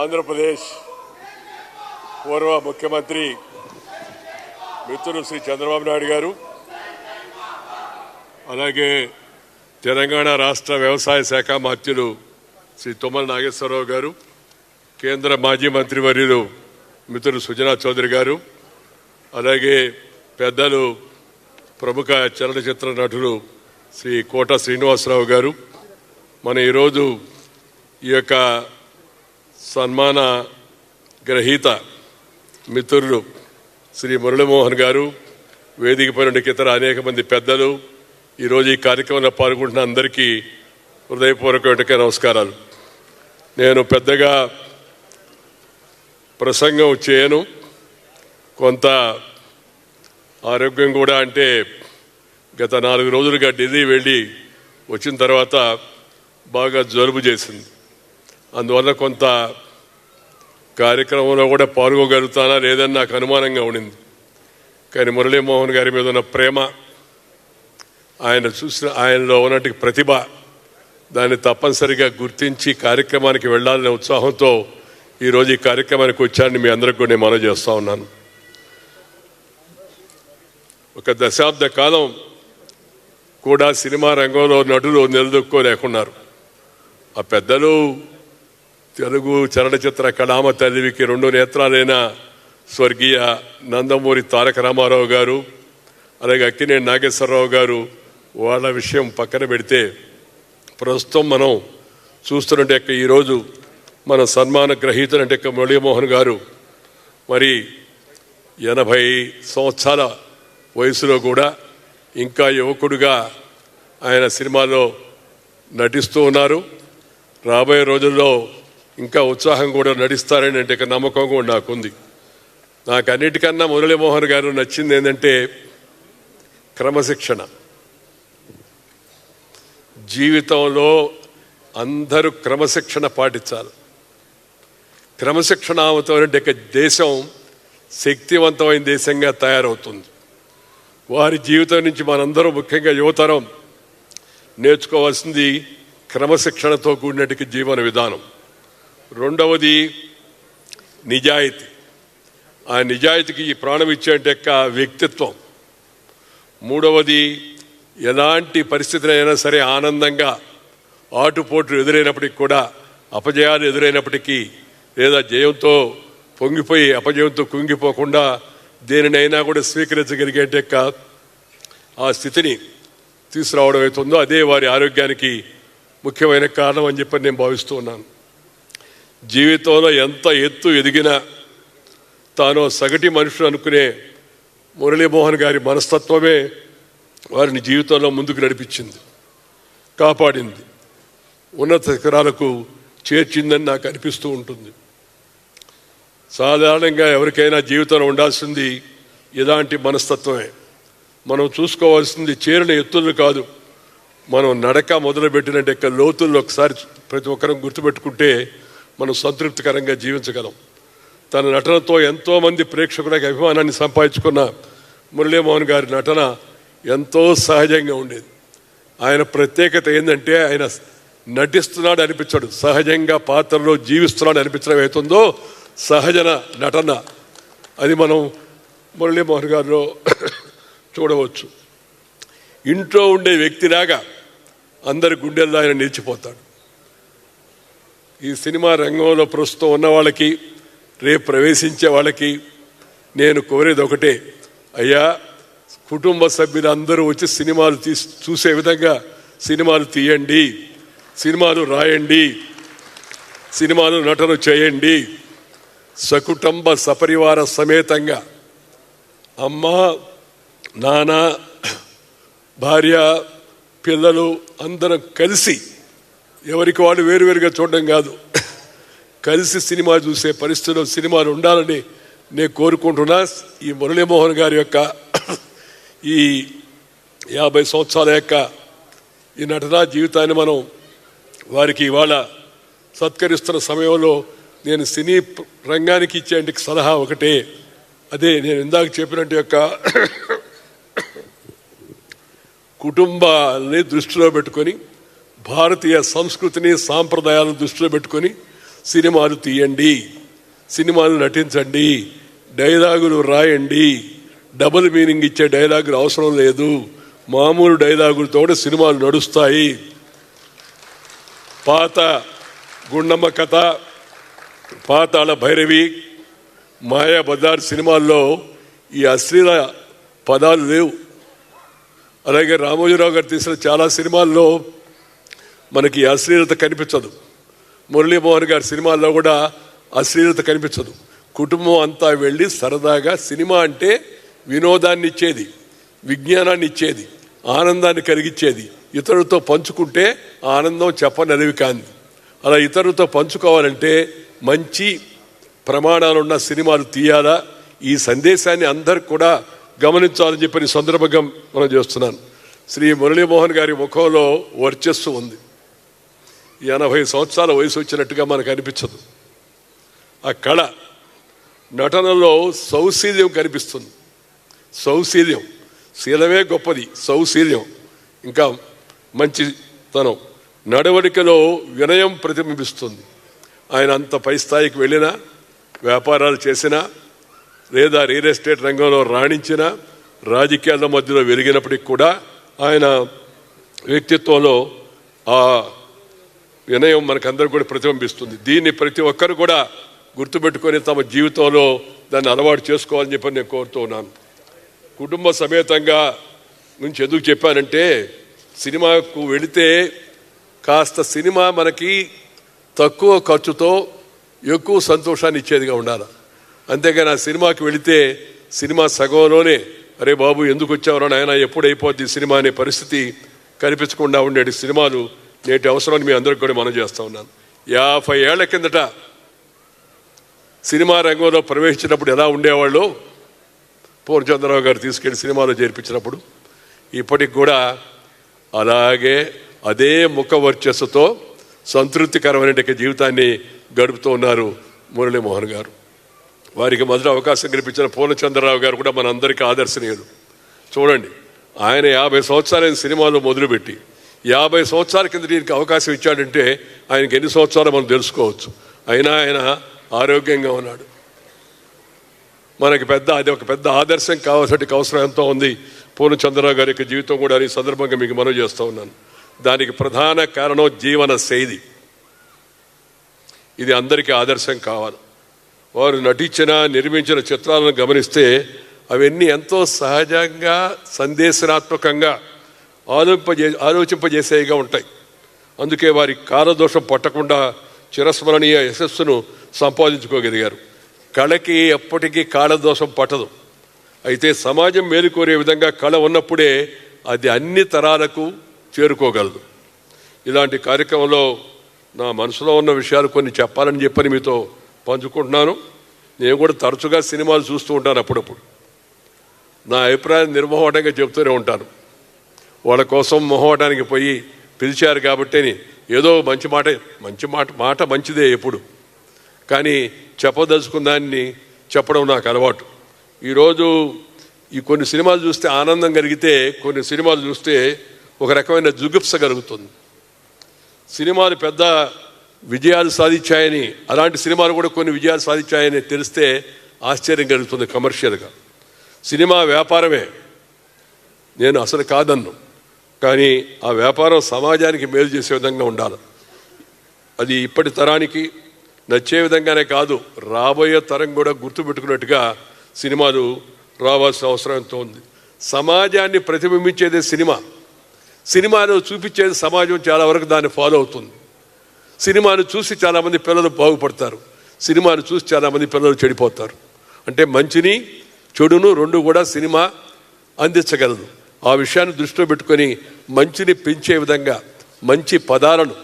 ఆంధ్రప్రదేశ్ పూర్వ ముఖ్యమంత్రి మిత్రులు శ్రీ చంద్రబాబు నాయుడు గారు అలాగే తెలంగాణ రాష్ట్ర వ్యవసాయ శాఖ మంత్రులు శ్రీ తుమ్మల నాగేశ్వరరావు గారు కేంద్ర మాజీ మంత్రి వర్యులు మిత్రులు సుజనా చౌదరి గారు అలాగే పెద్దలు ప్రముఖ చలనచిత్ర నటులు శ్రీ కోట శ్రీనివాసరావు గారు. మన ఈరోజు ఈ యొక్క సన్మాన గ్రహీత మిత్రులు శ్రీ మురళీమోహన్ గారు వేదిక పైన ఇతర అనేక మంది పెద్దలు ఈరోజు ఈ కార్యక్రమంలో పాల్గొంటున్న అందరికీ హృదయపూర్వక నమస్కారాలు. నేను పెద్దగా ప్రసంగం చేయను. కొంత ఆరోగ్యం కూడా అంటే గత నాలుగు రోజులుగా ఢిల్లీ వెళ్ళి వచ్చిన తర్వాత బాగా జలుబు చేసింది. అందువల్ల కొంత కార్యక్రమంలో కూడా పాల్గొగలుగుతానా లేదని నాకు అనుమానంగా ఉండింది. కానీ మురళీమోహన్ గారి మీద ఉన్న ప్రేమ ఆయన చూసిన ఆయనలో ఉన్నటి ప్రతిభ దాన్ని తప్పనిసరిగా గుర్తించి కార్యక్రమానికి వెళ్ళాలనే ఉత్సాహంతో ఈరోజు ఈ కార్యక్రమానికి వచ్చానని మీ అందరికి కూడా నేను మనవి ఉన్నాను. ఒక దశాబ్ద కాలం కూడా సినిమా రంగంలో నటులు నిలదొక్కోలేకున్నారు ఆ పెద్దలు తెలుగు చలనచిత్ర కళామ తల్లివికి రెండు నేత్రాలైన స్వర్గీయ నందమూరి తారక రామారావు గారు అలాగే అక్కినేని నాగేశ్వరరావు గారు వాళ్ళ విషయం పక్కన పెడితే ప్రస్తుతం మనం చూస్తున్నట్టు ఈరోజు మన సన్మాన గ్రహీతలంటే మురళీమోహన్ గారు మరి ఎనభై సంవత్సరాల వయసులో కూడా ఇంకా యువకుడుగా ఆయన సినిమాలో నటిస్తూ ఉన్నారు. రాబోయే రోజుల్లో ఇంకా ఉత్సాహం కూడా నటిస్తారని అంటే నమ్మకం కూడా నాకుంది. నాకు అన్నిటికన్నా మురళీమోహన్ గారు నచ్చింది ఏంటంటే క్రమశిక్షణ. జీవితంలో అందరూ క్రమశిక్షణ పాటించాలి. క్రమశిక్షణ అంటే ఇక దేశం శక్తివంతమైన దేశంగా తయారవుతుంది. వారి జీవితం నుంచి మనందరూ ముఖ్యంగా యువతరం నేర్చుకోవాల్సింది క్రమశిక్షణతో కూడినటికి జీవన విధానం. రెండవది నిజాయితీ. ఆ నిజాయితీకి ఈ ప్రాణం ఇచ్చేటక్క వ్యక్తిత్వం. మూడవది ఎలాంటి పరిస్థితులైనా సరే ఆనందంగా ఆటుపోట్లు ఎదురైనప్పటికీ కూడా అపజయాలు ఎదురైనప్పటికీ లేదా జయంతో పొంగిపోయి అపజయంతో కుంగిపోకుండా దేనినైనా కూడా స్వీకరించగలిగేటక్క ఆ స్థితిని తీసుకురావడం అవుతుందో అదే వారి ఆరోగ్యానికి ముఖ్యమైన కారణం అని చెప్పి నేను భావిస్తూ ఉన్నాను. జీవితంలో ఎంత ఎత్తు ఎదిగినా తాను సగటి మనుషులు అనుకునే మురళీమోహన్ గారి మనస్తత్వమే వారిని జీవితంలో ముందుకు నడిపించింది కాపాడింది ఉన్నత శిఖరాలకు చేర్చిందని నాకు అనిపిస్తూ ఉంటుంది. సాధారణంగా ఎవరికైనా జీవితంలో ఉండాల్సింది ఇలాంటి మనస్తత్వమే. మనం చూసుకోవాల్సింది చేరిన ఎత్తులు కాదు. మనం నడక మొదలుపెట్టినట్టు యొక్క లోతుల్లో ఒకసారి ప్రతి ఒక్కరం గుర్తుపెట్టుకుంటే మనం సంతృప్తికరంగా జీవించగలం. తన నటనతో ఎంతోమంది ప్రేక్షకులకు అభిమానాన్ని సంపాదించుకున్న మురళీమోహన్ గారి నటన ఎంతో సహజంగా ఉండేది. ఆయన ప్రత్యేకత ఏంటంటే ఆయన నటిస్తున్నాడు అనిపించాడు. సహజంగా పాత్రలో జీవిస్తున్నాడు అనిపించడం అవుతుందో సహజ నటన. అది మనం మురళీమోహన్ గారిలో చూడవచ్చు. ఇంట్లో ఉండే వ్యక్తిలాగా అందరి గుండెల్లో ఆయన నిలిచిపోతాడు. ఈ సినిమా రంగంలో ప్రస్తుతం ఉన్న వాళ్ళకి రేపు ప్రవేశించే వాళ్ళకి నేను కోరేది ఒకటే. అయ్యా కుటుంబ సభ్యులందరూ వచ్చి సినిమాలు తీ చూసే విధంగా సినిమాలు తీయండి. సినిమాలు రాయండి. సినిమాలు నటన చేయండి. సకుటుంబ సపరివార సమేతంగా. అమ్మ నాన్న భార్య పిల్లలు అందరం కలిసి ఎవరికి వాళ్ళు వేరువేరుగా చూడడం కాదు. కలిసి సినిమా చూసే పరిస్థితిలో సినిమాలు ఉండాలని నేను కోరుకుంటున్నా. ఈ మురళీమోహన్ గారి యొక్క ఈ యాభై సంవత్సరాల యొక్క ఈ నటనా జీవితాన్ని మనం వారికి ఇవాళ సత్కరిస్తున్న సమయంలో నేను సినీ రంగానికి ఇచ్చే సలహా ఒకటే. అదే నేను ఇందాక చెప్పినట్టు యొక్క కుటుంబాన్ని దృష్టిలో పెట్టుకొని భారతీయ సంస్కృతిని సాంప్రదాయాలను దృష్టిలో పెట్టుకొని సినిమాలు తీయండి. సినిమాలు నటించండి. డైలాగులు రాయండి. డబుల్ మీనింగ్ ఇచ్చే డైలాగులు అవసరం లేదు. మామూలు డైలాగులతో సినిమాలు నడుస్తాయి. పాత గుండమ్మ కథ పాతాళ భైరవి మాయా బజార్ సినిమాల్లో ఈ అశ్లీల పదాలు లేవు. అలాగే రామోజీరావు గారు తీసిన చాలా సినిమాల్లో మనకి అశ్లీలత కనిపించదు. మురళీమోహన్ గారి సినిమాల్లో కూడా అశ్లీలత కనిపించదు. కుటుంబం అంతా వెళ్ళి సరదాగా సినిమా అంటే వినోదాన్ని ఇచ్చేది విజ్ఞానాన్ని ఇచ్చేది ఆనందాన్ని కలిగించేది. ఇతరులతో పంచుకుంటే ఆనందం చెప్పనలివి కాంది. అలా ఇతరులతో పంచుకోవాలంటే మంచి ప్రమాణాలున్న సినిమాలు తీయాలా? ఈ సందేశాన్ని అందరు కూడా గమనించాలని చెప్పని సందర్భంగా మనం చేస్తున్నాను. శ్రీ మురళీమోహన్ గారి ముఖంలో వర్చస్సు ఉంది. ఎనభై సంవత్సరాల వయసు వచ్చినట్టుగా మనకు అనిపించదు. ఆ కళ నటనలో సౌశీల్యం కనిపిస్తుంది. సౌశీల్యం. శీలమే గొప్పది. సౌశీల్యం. ఇంకా మంచితనం. నడవడికలో వినయం ప్రతిబింబిస్తుంది. ఆయన అంత పై స్థాయికి వెళ్ళినా వ్యాపారాలు చేసినా లేదా రియల్ ఎస్టేట్ రంగంలో రాణించిన రాజకీయాల మధ్యలో వెలిగినప్పటికి కూడా ఆయన వ్యక్తిత్వంలో ఆ వినయం మనకందరూ కూడా ప్రతిబింబిస్తుంది. దీన్ని ప్రతి ఒక్కరు కూడా గుర్తుపెట్టుకొని తమ జీవితంలో దాన్ని అలవాటు చేసుకోవాలని చెప్పి నేను కోరుతూ ఉన్నాను. కుటుంబ సమేతంగా నుంచి ఎందుకు చెప్పానంటే సినిమాకు వెళితే కాస్త సినిమా మనకి తక్కువ ఖర్చుతో ఎక్కువ సంతోషాన్ని ఇచ్చేదిగా ఉండాలి. అంతేగాని ఆ సినిమాకి వెళితే సినిమా సగంలోనే అరే బాబు ఎందుకు వచ్చావరా నాయన ఎప్పుడు అయిపోద్ది సినిమా అనే పరిస్థితి కనిపించకుండా ఉండేటి సినిమాలు నేటి అవసరాన్ని మీ అందరికి కూడా మనం చేస్తూ ఉన్నాను. యాభై ఏళ్ళ కిందట సినిమా రంగంలో ప్రవేశించినప్పుడు ఎలా ఉండేవాళ్ళు? పూర్ణచంద్రరావు గారు తీసుకెళ్ళి సినిమాలో చేర్పించినప్పుడు. ఇప్పటికి కూడా అలాగే అదే ముఖ వర్చస్సుతో సంతృప్తికరమైన జీవితాన్ని గడుపుతూ ఉన్నారు మురళీమోహన్ గారు. వారికి మొదటి అవకాశం కల్పించిన పూర్ణచంద్రరావు గారు కూడా మనందరికీ ఆదర్శనీయులు. చూడండి ఆయన యాభై సంవత్సరాలైన సినిమాలో మొదలుపెట్టి యాభై సంవత్సరాల కింద దీనికి అవకాశం ఇచ్చాడంటే ఆయనకి ఎన్ని సంవత్సరాలు మనం తెలుసుకోవచ్చు? అయినా ఆయన ఆరోగ్యంగా ఉన్నాడు. మనకి పెద్ద అది ఒక పెద్ద ఆదర్శం కావాల్సిన అవసరం ఎంతో ఉంది. పూర్ణచంద్రరావు గారి యొక్క జీవితం కూడా ఈ సందర్భంగా మీకు మనవి చేస్తూ ఉన్నాను. దానికి ప్రధాన కారణం జీవన శైలి. ఇది అందరికీ ఆదర్శం కావాలి. వారు నటించిన నిర్మించిన చిత్రాలను గమనిస్తే అవన్నీ ఎంతో సహజంగా సందేశనాత్మకంగా ఆలోచింపజే ఆలోచింపజేసేవిగా ఉంటాయి. అందుకే వారి కాలదోషం పట్టకుండా చిరస్మరణీయ యశస్సును సంపాదించుకోగలిగారు. కళకి ఎప్పటికీ కాలదోషం పట్టదు. అయితే సమాజం మేలుకోరే విధంగా కళ ఉన్నప్పుడే అది అన్ని తరాలకు చేరుకోగలదు. ఇలాంటి కార్యక్రమంలో నా మనసులో ఉన్న విషయాలు కొన్ని చెప్పాలని చెప్పని మీతో పంచుకుంటున్నాను. నేను కూడా తరచుగా సినిమాలు చూస్తూ ఉంటాను అప్పుడప్పుడు. నా అభిప్రాయం నిర్మోహటంగా చెబుతూనే ఉంటాను. వాళ్ళ కోసం మొహవటానికి పోయి పిలిచారు కాబట్టి ఏదో మంచి మాట మంచి మాట మాట మంచిదే ఎప్పుడు. కానీ చెప్పదలుచుకున్న దాన్ని చెప్పడం నాకు అలవాటు. ఈరోజు ఈ కొన్ని సినిమాలు చూస్తే ఆనందం కలిగితే కొన్ని సినిమాలు చూస్తే ఒక రకమైన జుగుప్స కలుగుతుంది. సినిమాలు పెద్ద విజయాలు సాధించాయని అలాంటి సినిమాలు కూడా కొన్ని విజయాలు సాధించాయని తెలిస్తే ఆశ్చర్యం కలుగుతుంది కమర్షియల్గా సినిమా వ్యాపారమే. నేను అసలు కాదన్ను. కానీ ఆ వ్యాపారం సమాజానికి మేలు చేసే విధంగా ఉండాలి. అది ఇప్పటి తరానికి నచ్చే విధంగానే కాదు రాబోయే తరం కూడా గుర్తుపెట్టుకున్నట్టుగా సినిమాలు రావాల్సిన అవసరం ఎంతో ఉంది. సమాజాన్ని ప్రతిబింబించేదే సినిమా. సినిమాను చూపించేది సమాజం చాలా వరకు దాన్ని ఫాలో అవుతుంది. సినిమాను చూసి చాలామంది పిల్లలు బాగుపడతారు. సినిమాను చూసి చాలామంది పిల్లలు చెడిపోతారు. అంటే మంచిని చెడును రెండు కూడా సినిమా అందించగలదు. ఆ విషయాన్ని దృష్టిలో పెట్టుకొని మంచిని పెంచే విధంగా మంచి పదాలను